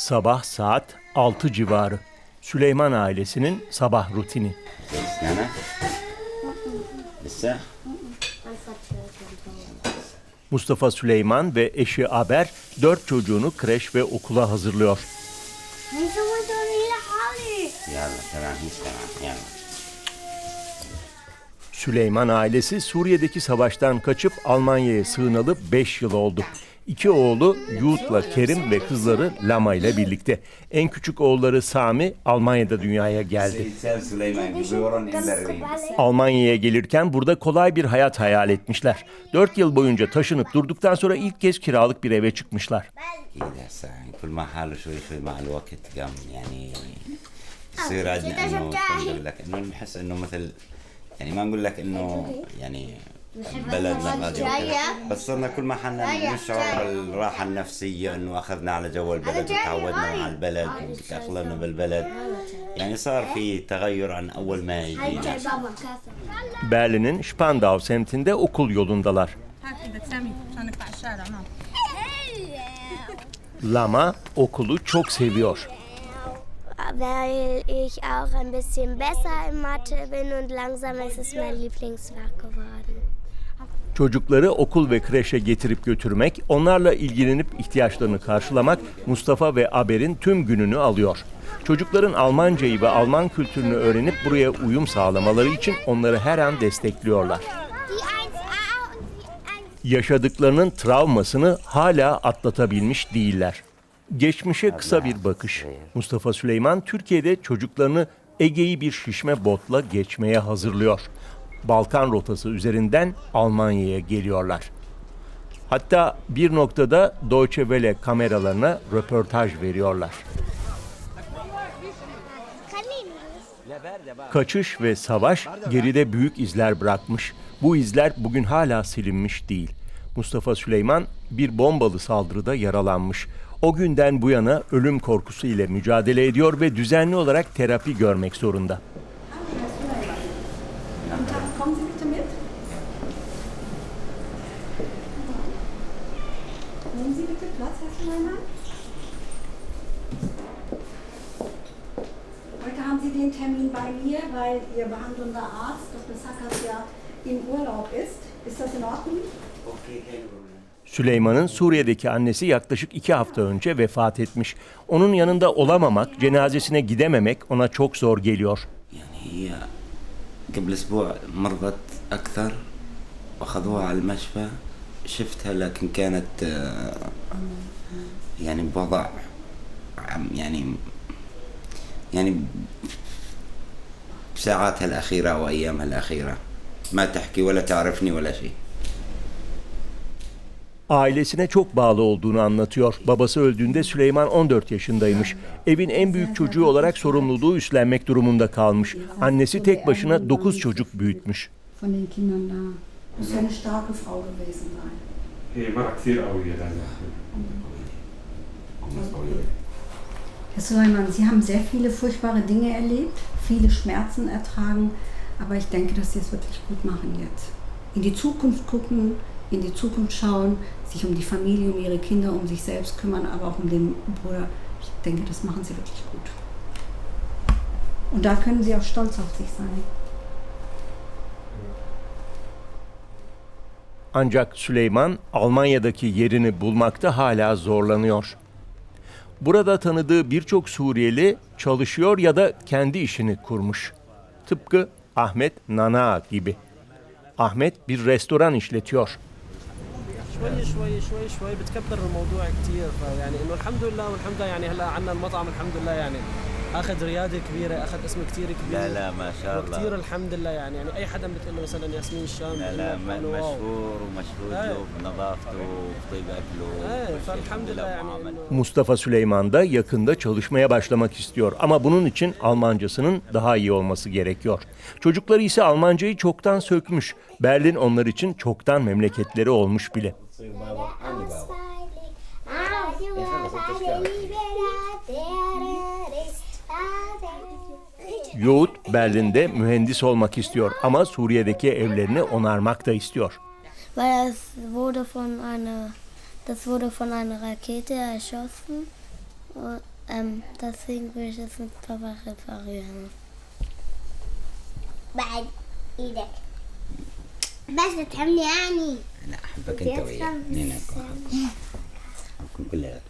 Sabah saat 6 civarı. Süleyman ailesinin sabah rutini. Mustafa Süleyman ve eşi Aber dört çocuğunu kreş ve okula hazırlıyor. Süleyman ailesi Suriye'deki savaştan kaçıp Almanya'ya sığınalı 5 yıl oldu. İki oğlu Yuğut'la Kerim ve kızları Lama ile birlikte. En küçük oğulları Sami Almanya'da dünyaya geldi. سيد سليمان بيورون إمبرين Almanya'ya gelirken burada kolay bir hayat hayal etmişler. 4 yıl boyunca taşınıp durduktan sonra ilk kez kiralık bir eve çıkmışlar. كده هسه كل ما حاله شوي شوي مع الوقت قام يعني يصير عندنا انه شو نقول لك انه نحس انه مثل يعني ما نقول لك انه يعني بلدنا غادي وكذا. بس صرنا كل ما حنا نشعر بالراحة النفسية انه اخذنا على جو البلد وتعودنا مع البلد وتأقلمنا بالبلد يعني صار في تغير عن اول ما يجينا Berlin'in Spandau semtinde okul yolundalar. هات ايدك سامي عشان نقطع الشارع نعم Lama okulu çok seviyor. Weil ich auch ein bisschen besser in Mathe bin und langsam ist es mein Lieblingsfach geworden. Çocukları okul ve kreşe getirip götürmek, onlarla ilgilenip ihtiyaçlarını karşılamak Mustafa ve Aber'in tüm gününü alıyor. Çocukların Almancayı ve Alman kültürünü öğrenip buraya uyum sağlamaları için onları her an destekliyorlar. Die 1a und die 1 Yaşadıklarının travmasını hala atlatabilmiş değiller. Geçmişe kısa bir bakış. Mustafa Süleyman Türkiye'de çocuklarını Ege'yi bir şişme botla geçmeye hazırlıyor. Balkan rotası üzerinden Almanya'ya geliyorlar. Hatta bir noktada Deutsche Welle kameralarına röportaj veriyorlar. Kaçış ve savaş geride büyük izler bırakmış. Bu izler bugün hala silinmiş değil. Mustafa Süleyman bir bombalı saldırıda yaralanmış. O günden bu yana ölüm korkusu ile mücadele ediyor ve düzenli olarak terapi görmek zorunda. Kommen Sie bitte mit. Nehmen Sie bitte Platz, Herr Süleyman. Heute haben Sie den Termin bei mir, weil Ihr behandelnder Arzt, Dr. Sackers, ja im Urlaub ist. Ist das in Ordnung? Süleyman'ın Suriye'deki annesi yaklaşık iki hafta önce vefat etmiş. Onun yanında olamamak, cenazesine gidememek ona çok zor geliyor. يعني هي قبل اسبوع مرضت اكثر واخذوها على المشفى شفتها لكن كانت آه، يعني بوضع عم- يعني يعني بساعاتها الأخيرة أو أيامها الأخيرة ما تحكي ولا تعرفني ولا شيء Ailesine çok bağlı olduğunu anlatıyor. Babası öldüğünde Süleyman 14 yaşındaymış. Evin en büyük çocuğu olarak sorumluluğu üstlenmek durumunda kalmış. Annesi tek başına 9 çocuk büyütmüş. Muss ja eine starke Frau gewesen sein. Hey, mag sie auch hier dann. Herr Suleiman, Sie haben sehr viele furchtbare Dinge erlebt, viele Schmerzen ertragen, aber ich denke, dass Sie es wirklich gut machen jetzt. In die Zukunft gucken, in die Zukunft schauen, sich um die Familie, um Ihre Kinder, um sich selbst kümmern, aber auch um den Bruder. Ich denke, das machen Sie wirklich gut. Und da können Sie auch stolz auf sich sein. Ancak Süleyman Almanya'daki yerini bulmakta hala zorlanıyor. Burada tanıdığı birçok Suriyeli çalışıyor ya da kendi işini kurmuş. Tıpkı Ahmet Nana gibi. Ahmet bir restoran işletiyor. شوي شوي شوي شوي بتكبر الموضوع كتير فيعني انه الحمد لله والحمد لله يعني هلا عندنا المطعم الحمد لله يعني اخذ رياده كبيره اخذ اسم كتير كبير لا لا ما شاء وكتير الله الحمد لله يعني يعني اي حدا بتقول له مثلا ياسمين الشام لا لا بتقول له م- واو. مشهور ومشهود إيه. له بنظافته وبطيب اكله ايه وكل شيء. فالحمد لله يعني معاملته. انه Mustafa Süleyman da yakında çalışmaya başlamak istiyor ama bunun için Almancasının daha iyi olması gerekiyor. Çocukları ise Almancayı çoktan sökmüş. Berlin onlar için çoktan memleketleri olmuş bile. Yoğut Berlin'de mühendis olmak istiyor ama Suriye'deki evlerini onarmak da istiyor. Weil es wurde von einer, das wurde von einer Rakete erschossen. Und, ähm, deswegen will ich es mit Papa reparieren. بعد ايدك بس تهمني يعني انا احبك انت وياه نينا احبكم كلكم